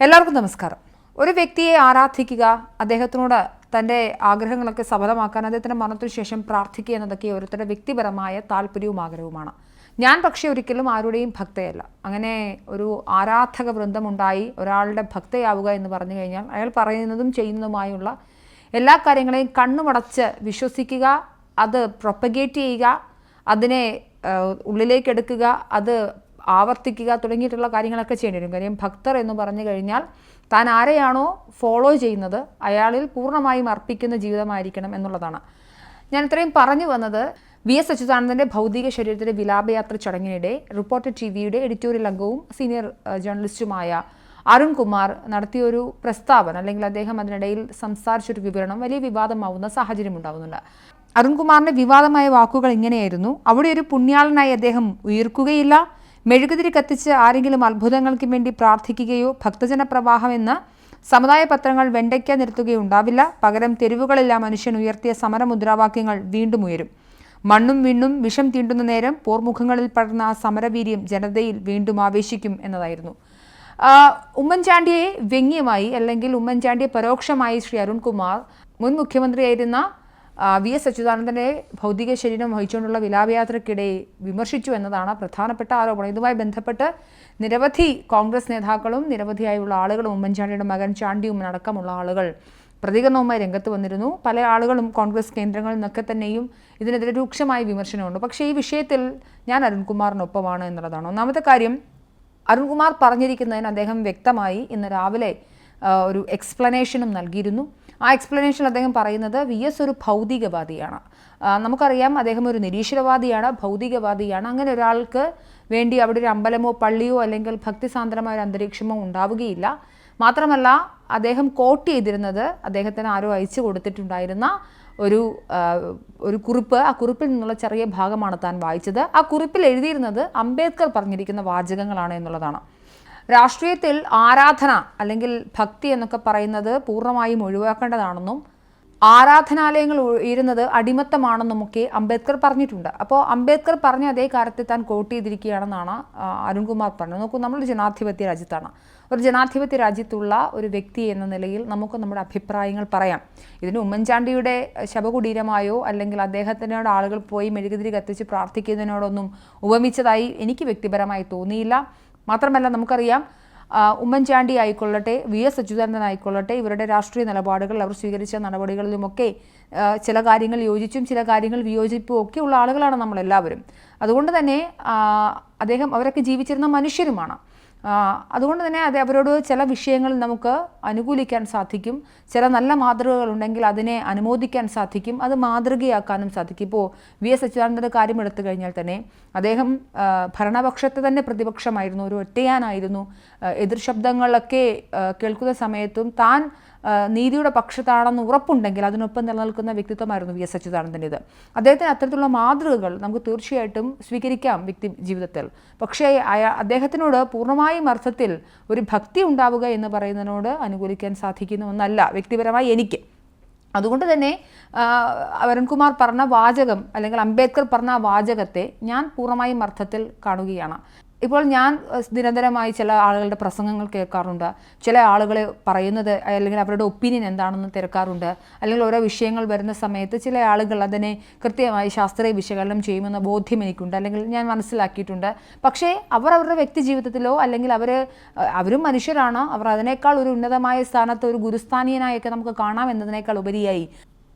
എല്ലാവർക്കും നമസ്കാരം. ഒരു വ്യക്തിയെ ആരാധിക്കുക അദ്ദേഹത്തിനോട് തന്റെ ആഗ്രഹങ്ങളൊക്കെ സഫലമാക്കാൻ അദ്ദേഹത്തിന്റെ മരണത്തിന് ശേഷം പ്രാർത്ഥിക്കുക എന്നതൊക്കെ ഓരോരുത്തരുടെ വ്യക്തിപരമായ താല്പര്യവും ആഗ്രഹവുമാണ്. ഞാൻ പക്ഷേ ഒരിക്കലും ആരുടെയും ഭക്തയല്ല. അങ്ങനെ ഒരു ആരാധക വൃന്ദമുണ്ടായി ഒരാളുടെ ഭക്തയാവുക എന്ന് പറഞ്ഞു കഴിഞ്ഞാൽ അയാൾ പറയുന്നതും ചെയ്യുന്നതുമായുള്ള എല്ലാ കാര്യങ്ങളെയും കണ്ണുമടച്ച് വിശ്വസിക്കുക അത് പ്രൊപ്പഗേറ്റ് ചെയ്യുക അതിനെ ഉള്ളിലേക്കെടുക്കുക അത് ആവർത്തിക്കുക തുടങ്ങിയിട്ടുള്ള കാര്യങ്ങളൊക്കെ ചെയ്യേണ്ടി വരും. കാര്യം ഭക്തർ എന്ന് പറഞ്ഞു കഴിഞ്ഞാൽ താൻ ആരെയാണോ ഫോളോ ചെയ്യുന്നത് അയാളിൽ പൂർണമായും അർപ്പിക്കുന്ന ജീവിതമായിരിക്കണം എന്നുള്ളതാണ്. ഞാൻ ഇത്രയും പറഞ്ഞു വന്നത് വി എസ് അച്യുതാനന്ദന്റെ ഭൗതിക ശരീരത്തിന്റെ വിലാപയാത്ര ചടങ്ങിനിടെ റിപ്പോർട്ടർ ടി വിയുടെ എഡിറ്റോറിയൽ അംഗവും സീനിയർ ജേർണലിസ്റ്റുമായ അരുൺ കുമാർ നടത്തിയൊരു പ്രസ്താവന അല്ലെങ്കിൽ അദ്ദേഹം അതിനിടയിൽ സംസാരിച്ചൊരു വിവരണം വലിയ വിവാദമാവുന്ന സാഹചര്യം ഉണ്ടാവുന്നുണ്ട്. അരുൺകുമാറിന്റെ വിവാദമായ വാക്കുകൾ ഇങ്ങനെയായിരുന്നു. അവിടെ ഒരു പുണ്യാളനായി അദ്ദേഹം ഉയർക്കുകയില്ല. മെഴുകുതിരി കത്തിച്ച് ആരെങ്കിലും അത്ഭുതങ്ങൾക്ക് വേണ്ടി പ്രാർത്ഥിക്കുകയോ ഭക്തജന പ്രവാഹം എന്ന സമുദായ പത്രങ്ങൾ വെണ്ടയ്ക്ക നിർത്തുകയുണ്ടാവില്ല. പകരം തെരുവുകളില്ല മനുഷ്യൻ ഉയർത്തിയ സമരമുദ്രാവാക്യങ്ങൾ വീണ്ടും ഉയരും. മണ്ണും വിണ്ണും വിഷം തീണ്ടുന്ന നേരം പോർമുഖങ്ങളിൽ പടർന്ന ആ സമരവീര്യം ജനതയിൽ വീണ്ടും ആവേശിക്കും എന്നതായിരുന്നു. ഉമ്മൻചാണ്ടിയെ വ്യംഗ്യമായി അല്ലെങ്കിൽ ഉമ്മൻചാണ്ടിയെ പരോക്ഷമായി ശ്രീ അരുൺകുമാർ മുൻ മുഖ്യമന്ത്രിയായിരുന്ന വി എസ് അച്യുതാനന്ദന്റെ ഭൗതിക ശരീരം വഹിച്ചുകൊണ്ടുള്ള വിലാപയാത്രയ്ക്കിടെ വിമർശിച്ചു എന്നതാണ് പ്രധാനപ്പെട്ട ആരോപണം. ഇതുമായി ബന്ധപ്പെട്ട് നിരവധി കോൺഗ്രസ് നേതാക്കളും നിരവധിയായുള്ള ആളുകളും ഉമ്മൻചാണ്ടിയുടെ മകൻ ചാണ്ടിയും അടക്കമുള്ള ആളുകൾ പ്രതികരണവുമായി രംഗത്ത് വന്നിരുന്നു. പല ആളുകളും കോൺഗ്രസ് കേന്ദ്രങ്ങളിൽ നിന്നൊക്കെ തന്നെയും ഇതിനെതിരെ രൂക്ഷമായ വിമർശനമുണ്ട്. പക്ഷേ ഈ വിഷയത്തിൽ ഞാൻ അരുൺകുമാറിനൊപ്പമാണ് എന്നുള്ളതാണ്. ഒന്നാമത്തെ കാര്യം അരുൺകുമാർ പറഞ്ഞിരിക്കുന്നതിന് അദ്ദേഹം വ്യക്തമായി ഇന്ന് രാവിലെ ഒരു എക്സ്പ്ലനേഷനും നൽകിയിരുന്നു. ആ എക്സ്പ്ലനേഷൻ അദ്ദേഹം പറയുന്നത് വി എസ് ഒരു ഭൗതികവാദിയാണ്. നമുക്കറിയാം അദ്ദേഹം ഒരു നിരീശ്വരവാദിയാണ് ഭൗതികവാദിയാണ്. അങ്ങനെ ഒരാൾക്ക് വേണ്ടി അവിടെ ഒരു അമ്പലമോ പള്ളിയോ അല്ലെങ്കിൽ ഭക്തിസാന്ദ്രമായ ഒരു അന്തരീക്ഷമോ ഉണ്ടാവുകയില്ല. മാത്രമല്ല അദ്ദേഹം കോട്ട് ചെയ്തിരുന്നത് അദ്ദേഹത്തിന് ആരോ അയച്ചു കൊടുത്തിട്ടുണ്ടായിരുന്ന ഒരു ഒരു കുറിപ്പ്. ആ കുറിപ്പിൽ നിന്നുള്ള ചെറിയ ഭാഗമാണ് താൻ വായിച്ചത്. ആ കുറിപ്പിൽ എഴുതിയിരുന്നത് അംബേദ്കർ പറഞ്ഞിരിക്കുന്ന വാചകങ്ങളാണ് എന്നുള്ളതാണ്. രാഷ്ട്രീയത്തിൽ ആരാധന അല്ലെങ്കിൽ ഭക്തി എന്നൊക്കെ പറയുന്നത് പൂർണമായും ഒഴിവാക്കേണ്ടതാണെന്നും ആരാധനാലയങ്ങൾ ഉയരുന്നത് അടിമത്തമാണെന്നുമൊക്കെ അംബേദ്കർ പറഞ്ഞിട്ടുണ്ട്. അപ്പോൾ അംബേദ്കർ പറഞ്ഞ അതേ കാര്യത്തെ താൻ കോട്ട് ചെയ്തിരിക്കുകയാണെന്നാണ് അരുൺകുമാർ പറഞ്ഞത്. നോക്കൂ നമ്മളൊരു ജനാധിപത്യ രാജ്യത്താണ്. ഒരു ജനാധിപത്യ രാജ്യത്തുള്ള ഒരു വ്യക്തി എന്ന നിലയിൽ നമുക്ക് നമ്മുടെ അഭിപ്രായങ്ങൾ പറയാം. ഇതിന് ഉമ്മൻചാണ്ടിയുടെ ശവകുടീരമായോ അല്ലെങ്കിൽ അദ്ദേഹത്തിനോട് ആളുകൾ പോയി മെഴുകുതിരി കത്തിച്ച് പ്രാർത്ഥിക്കുന്നതിനോടൊന്നും ഉപമിച്ചതായി എനിക്ക് വ്യക്തിപരമായി തോന്നിയില്ല. മാത്രമല്ല നമുക്കറിയാം ഉമ്മൻചാണ്ടി ആയിക്കൊള്ളട്ടെ വി എസ് അച്യുതാനന്ദൻ ആയിക്കൊള്ളട്ടെ ഇവരുടെ രാഷ്ട്രീയ നിലപാടുകൾ അവർ സ്വീകരിച്ച നടപടികളിലുമൊക്കെ ചില കാര്യങ്ങൾ യോജിച്ചും ചില കാര്യങ്ങൾ വിയോജിപ്പും ഒക്കെ ഉള്ള ആളുകളാണ് നമ്മളെല്ലാവരും. അതുകൊണ്ട് തന്നെ അദ്ദേഹം അവരൊക്കെ ജീവിച്ചിരുന്ന മനുഷ്യരുമാണ്. അതുകൊണ്ട് തന്നെ അത് അവരോട് ചില വിഷയങ്ങൾ നമുക്ക് അനുകൂലിക്കാൻ സാധിക്കും. ചില നല്ല മാതൃകകൾ ഉണ്ടെങ്കിൽ അതിനെ അനുമോദിക്കാൻ സാധിക്കും. അത് മാതൃകയാക്കാനും സാധിക്കും. ഇപ്പോൾ വി എസ് അച്യുതാനന്ദന്റെ കാര്യം എടുത്തു കഴിഞ്ഞാൽ തന്നെ അദ്ദേഹം ഭരണപക്ഷത്തെ തന്നെ പ്രതിപക്ഷമായിരുന്നു. ഒരു ഒറ്റയാനായിരുന്നു. ആ, എതിർ ശബ്ദങ്ങളൊക്കെ കേൾക്കുന്ന സമയത്തും താൻ നീതിയുടെ പക്ഷത്താണെന്ന് ഉറപ്പുണ്ടെങ്കിൽ അതിനൊപ്പം നിലനിൽക്കുന്ന വ്യക്തിത്വമായിരുന്നു വി എസ് അച്യുതാനന്ദന്റേത്. അദ്ദേഹത്തിന് അത്തരത്തിലുള്ള മാതൃകകൾ നമുക്ക് തീർച്ചയായിട്ടും സ്വീകരിക്കാം വ്യക്തി ജീവിതത്തിൽ. പക്ഷേ അയാ അദ്ദേഹത്തിനോട് പൂർണമായും അർത്ഥത്തിൽ ഒരു ഭക്തി ഉണ്ടാവുക എന്ന് പറയുന്നതിനോട് അനുകൂലിക്കാൻ സാധിക്കുന്ന ഒന്നല്ല വ്യക്തിപരമായി എനിക്ക്. അതുകൊണ്ട് തന്നെ അരുൺകുമാർ പറഞ്ഞ വാചകം അല്ലെങ്കിൽ അംബേദ്കർ പറഞ്ഞ വാചകത്തെ ഞാൻ പൂർണമായും അർത്ഥത്തിൽ കാണുകയാണ്. ഇപ്പോൾ ഞാൻ നിരന്തരമായി ചില ആളുകളുടെ പ്രസംഗങ്ങൾ കേൾക്കാറുണ്ട്. ചില ആളുകൾ പറയുന്നത് അല്ലെങ്കിൽ അവരുടെ ഒപ്പീനിയൻ എന്താണെന്ന് തിരക്കാറുണ്ട്. അല്ലെങ്കിൽ ഓരോ വിഷയങ്ങൾ വരുന്ന സമയത്ത് ചില ആളുകൾ അതിനെ കൃത്യമായി ശാസ്ത്രീയ വിശകലനം ചെയ്യുമെന്ന ബോധ്യം എനിക്കുണ്ട്. അല്ലെങ്കിൽ ഞാൻ മനസ്സിലാക്കിയിട്ടുണ്ട്. പക്ഷേ അവർ അവരുടെ വ്യക്തി ജീവിതത്തിലോ അല്ലെങ്കിൽ അവർ അവരും മനുഷ്യരാണ്. അവർ അതിനേക്കാൾ ഒരു ഉന്നതമായ സ്ഥാനത്ത് ഒരു ഗുരുസ്ഥാനീയനായൊക്കെ നമുക്ക് കാണാം എന്നതിനേക്കാൾ ഉപരിയായി.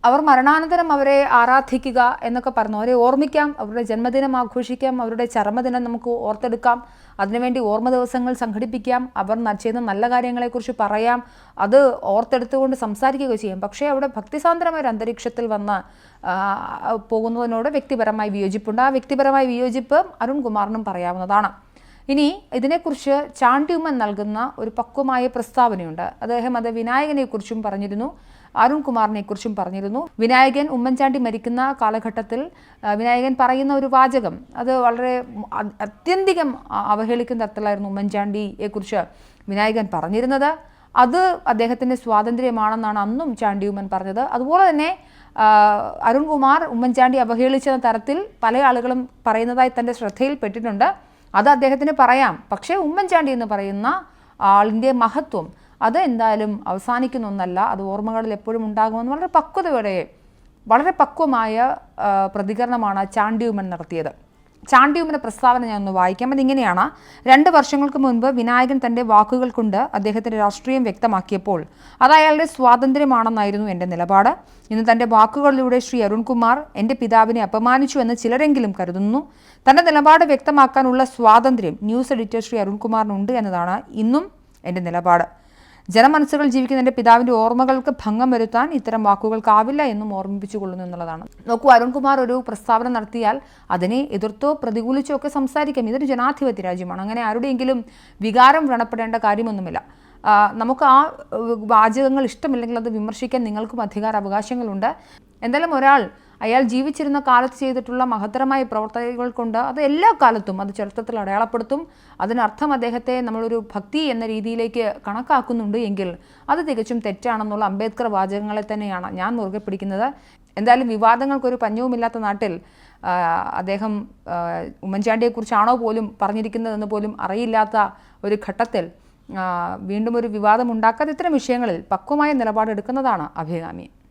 അവർ മരണാനന്തരം അവരെ ആരാധിക്കുക എന്നൊക്കെ പറഞ്ഞു. അവരെ ഓർമ്മിക്കാം അവരുടെ ജന്മദിനം ആഘോഷിക്കാം അവരുടെ ചരമദിനം നമുക്ക് ഓർത്തെടുക്കാം. അതിനുവേണ്ടി ഓർമ്മ ദിവസങ്ങൾ സംഘടിപ്പിക്കാം. അവർ ചെയ്യുന്ന നല്ല കാര്യങ്ങളെക്കുറിച്ച് പറയാം. അത് ഓർത്തെടുത്തുകൊണ്ട് സംസാരിക്കുകയോ ചെയ്യാം. പക്ഷേ അവിടെ ഭക്തിസാന്ദ്രമായ ഒരു അന്തരീക്ഷത്തിൽ വന്ന് പോകുന്നതിനോട് വ്യക്തിപരമായി വിയോജിപ്പുണ്ട്. ആ വ്യക്തിപരമായ വിയോജിപ്പ് അരുൺകുമാറിനും പറയാവുന്നതാണ്. ഇനി ഇതിനെക്കുറിച്ച് ചാണ്ടിയുമ്മൻ നൽകുന്ന ഒരു പക്വമായ പ്രസ്താവനയുണ്ട്. അദ്ദേഹം അത് വിനായകനെക്കുറിച്ചും പറഞ്ഞിരുന്നു. അരുൺകുമാറിനെക്കുറിച്ചും പറഞ്ഞിരുന്നു. വിനായകൻ ഉമ്മൻചാണ്ടി മരിക്കുന്ന കാലഘട്ടത്തിൽ വിനായകൻ പറയുന്ന ഒരു വാചകം അത് വളരെ അത്യന്തികം അവഹേളിക്കുന്ന തരത്തിലായിരുന്നു ഉമ്മൻചാണ്ടിയെക്കുറിച്ച് വിനായകൻ പറഞ്ഞിരുന്നത്. അത് അദ്ദേഹത്തിന്റെ സ്വാതന്ത്ര്യമാണെന്നാണ് അന്നും ചാണ്ടി ഉമ്മൻ പറഞ്ഞത്. അതുപോലെ തന്നെ അരുൺകുമാർ ഉമ്മൻചാണ്ടി അവഹേളിച്ച തരത്തിൽ പല ആളുകളും പറയുന്നതായി തന്റെ ശ്രദ്ധയിൽപ്പെട്ടിട്ടുണ്ട്. അത് അദ്ദേഹത്തിന് പറയാം. പക്ഷേ ഉമ്മൻചാണ്ടി എന്ന് പറയുന്ന ആളിന്റെ മഹത്വം അത് എന്തായാലും അവസാനിക്കുന്ന ഒന്നല്ല. അത് ഓർമ്മകളിൽ എപ്പോഴും ഉണ്ടാകുമെന്ന് വളരെ പക്വതയോടെ വളരെ പക്വമായ പ്രതികരണമാണ് ചാണ്ടിയുമൻ നടത്തിയത്. ചാണ്ടിയുമിന്റെ പ്രസ്താവന ഞാൻ ഒന്ന് വായിക്കാം. അതിങ്ങനെയാണ്. രണ്ട് വർഷങ്ങൾക്ക് മുൻപ് വിനായകൻ തന്റെ വാക്കുകൾ കൊണ്ട് അദ്ദേഹത്തിന്റെ രാഷ്ട്രീയം വ്യക്തമാക്കിയപ്പോൾ അത് അയാളുടെ സ്വാതന്ത്ര്യമാണെന്നായിരുന്നു എന്റെ നിലപാട്. ഇന്ന് തന്റെ വാക്കുകളിലൂടെ ശ്രീ അരുൺകുമാർ എന്റെ പിതാവിനെ അപമാനിച്ചു എന്ന് ചിലരെങ്കിലും കരുതുന്നു. തന്റെ നിലപാട് വ്യക്തമാക്കാനുള്ള സ്വാതന്ത്ര്യം ന്യൂസ് എഡിറ്റർ ശ്രീ അരുൺകുമാറിനുണ്ട് എന്നതാണ് ഇന്നും എന്റെ നിലപാട്. ജനമനസ്സുകൾ ജീവിക്കുന്ന എന്റെ പിതാവിന്റെ ഓർമ്മകൾക്ക് ഭംഗം വരുത്താൻ ഇത്തരം വാക്കുകൾക്കാവില്ല എന്നും ഓർമ്മിപ്പിച്ചു കൊള്ളുന്നു എന്നുള്ളതാണ്. നോക്കൂ അരുൺകുമാർ ഒരു പ്രസ്താവന നടത്തിയാൽ അതിനെ എതിർത്തോ പ്രതികൂലിച്ചോ ഒക്കെ സംസാരിക്കാം. ഇതൊരു ജനാധിപത്യ രാജ്യമാണ്. അങ്ങനെ ആരുടെയെങ്കിലും വികാരം വ്രണപ്പെടേണ്ട കാര്യമൊന്നുമില്ല. നമുക്ക് ആ വാചകങ്ങൾ ഇഷ്ടമില്ലെങ്കിൽ അത് വിമർശിക്കാൻ നിങ്ങൾക്കും അധികാര അവകാശങ്ങളുണ്ട് എന്തായാലും ഒരാൾ അയാൾ ജീവിച്ചിരുന്ന കാലത്ത് ചെയ്തിട്ടുള്ള മഹത്തരമായ പ്രവർത്തനങ്ങൾ കൊണ്ട് അത് എല്ലാ കാലത്തും അത് ചരിത്രത്തിൽ അടയാളപ്പെടുത്തും. അതിനർത്ഥം അദ്ദേഹത്തെ നമ്മളൊരു ഭക്തി എന്ന രീതിയിലേക്ക് കണക്കാക്കുന്നുണ്ട് എങ്കിൽ അത് തികച്ചും തെറ്റാണെന്നുള്ള അംബേദ്കർ വാചകങ്ങളെ തന്നെയാണ് ഞാൻ മുറുകെ പിടിക്കുന്നത്. എന്തായാലും വിവാദങ്ങൾക്കൊരു പഞ്ഞവുമില്ലാത്ത നാട്ടിൽ അദ്ദേഹം ഉമ്മൻചാണ്ടിയെക്കുറിച്ചാണോ പോലും പറഞ്ഞിരിക്കുന്നതെന്ന് പോലും അറിയില്ലാത്ത ഒരു ഘട്ടത്തിൽ വീണ്ടും ഒരു വിവാദം ഉണ്ടാക്കാതെ ഇത്തരം വിഷയങ്ങളിൽ പക്വമായ നിലപാടെടുക്കുന്നതാണ് അഭികാമ്യം